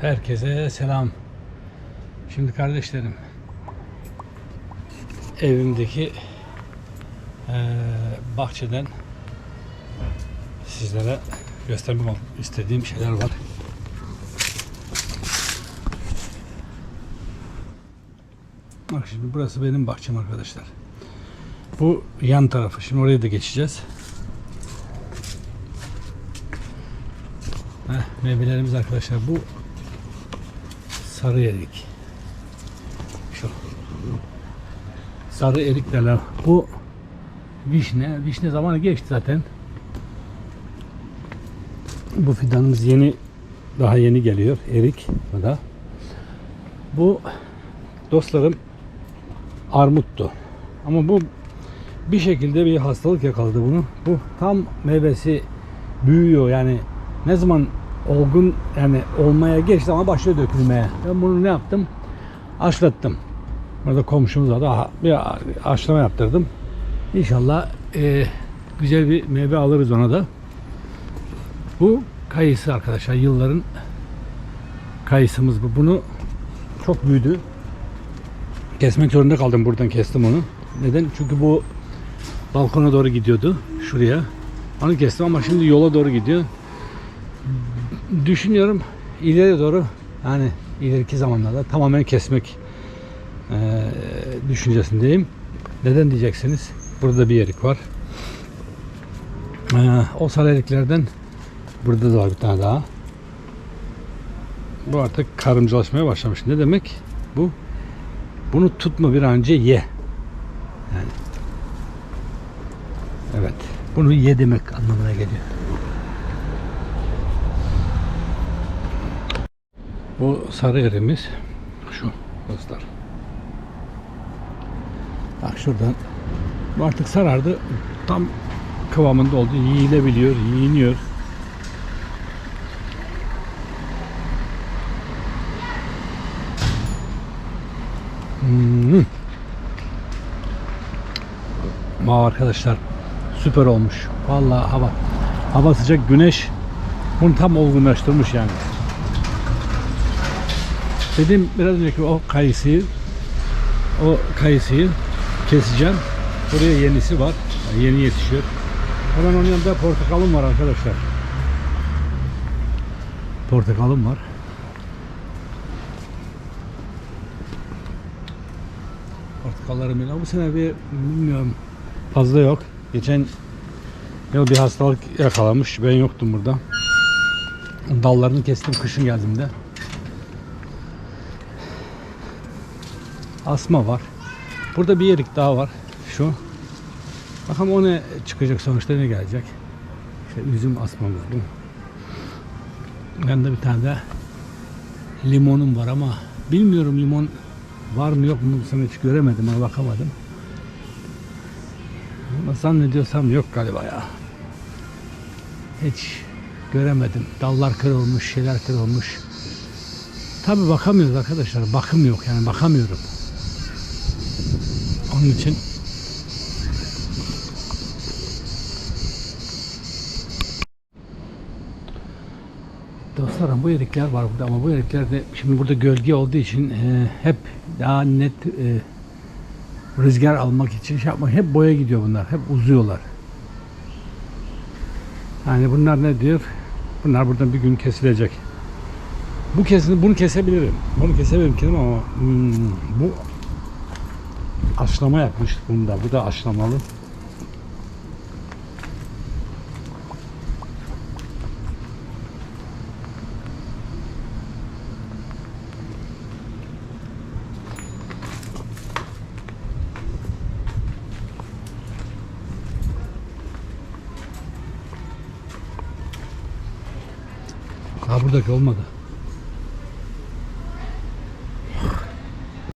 Herkese selam. Şimdi kardeşlerim evimdeki eee, bahçeden sizlere göstermek istediğim şeyler var. Bak şimdi burası benim bahçem arkadaşlar. Bu yan tarafı. Şimdi oraya da geçeceğiz. Heh, meyvelerimiz arkadaşlar bu sarı erik. Şu. Sarı erik derler. Bu vişne. Vişne zamanı geçti zaten. Bu fidanımız yeni daha yeni geliyor. Erik bu da. Bu dostlarım armuttu. Ama bu bir şekilde bir hastalık yakaladı bunu. Bu tam meyvesi büyüyor yani ne zaman olgun yani olmaya geçti ama başlıyor dökülmeye. Ben bunu ne yaptım? Aşlattım. Burada komşumuz. Daha bir aşlama yaptırdım. İnşallah e, güzel bir meyve alırız ona da. Bu kayısı arkadaşlar. Yılların kayısımız bu. Bunu çok büyüdü. Kesmek zorunda kaldım. Buradan kestim onu. Neden? Çünkü bu balkona doğru gidiyordu. Şuraya. Onu kestim ama şimdi yola doğru gidiyor. Düşünüyorum ileri doğru yani ileriki zamanlarda tamamen kesmek eee düşüncesindeyim. Neden diyeceksiniz? Burada bir erik var. Eee, o sarı eriklerden burada da var bir tane daha. Bu artık karımcılaşmaya başlamış. Ne demek? Bu bunu tutma bir an önce ye. Yani. Evet. Bunu ye demek anlamına geliyor. Bu sarı erimiz şu dostlar. Bak şuradan bu artık sarardı. Tam kıvamında oldu. Yiyilebiliyor, yiyiniyor. Hmm. Aa, arkadaşlar süper olmuş. Vallahi hava hava sıcak güneş bunu tam olgunlaştırmış yani. Dedim biraz önceki o kayısıyı o kayısıyı keseceğim. Buraya yenisi var. Yani yeni yetişiyor. Hemen onun yanında portakalım var arkadaşlar. Portakalım var. Portakallarım yine. Bu sene bir bilmiyorum fazla yok. Geçen yıl bir hastalık yakalamış. Ben yoktum burada. Dallarını kestim kışın geldiğimde. Asma var. Burada bir erik daha var. Şu. Bakalım o ne çıkacak sonuçta ne gelecek. İşte üzüm asmamız bu. Yanında bir tane de limonum var ama bilmiyorum limon var mı yok mu bu hiç göremedim ama bakamadım. Ama zannediyorsam yok galiba ya. Hiç göremedim. Dallar kırılmış, şeyler kırılmış. Tabi bakamıyoruz arkadaşlar. Bakım yok yani bakamıyorum. Onun için Dostlarım bu erikler var burada ama bu erikler de şimdi burada gölge olduğu için e, hep daha net e, rüzgar almak için şey yapmak hep boya gidiyor bunlar. Hep uzuyorlar. Yani bunlar ne diyor? Bunlar buradan bir gün kesilecek. Bu kesin bunu kesebilirim. Bunu kesebilirim kendim ama hmm, bu aşlama yapmış bunda. Bu da aşlamalı. Ha buradaki olmadı.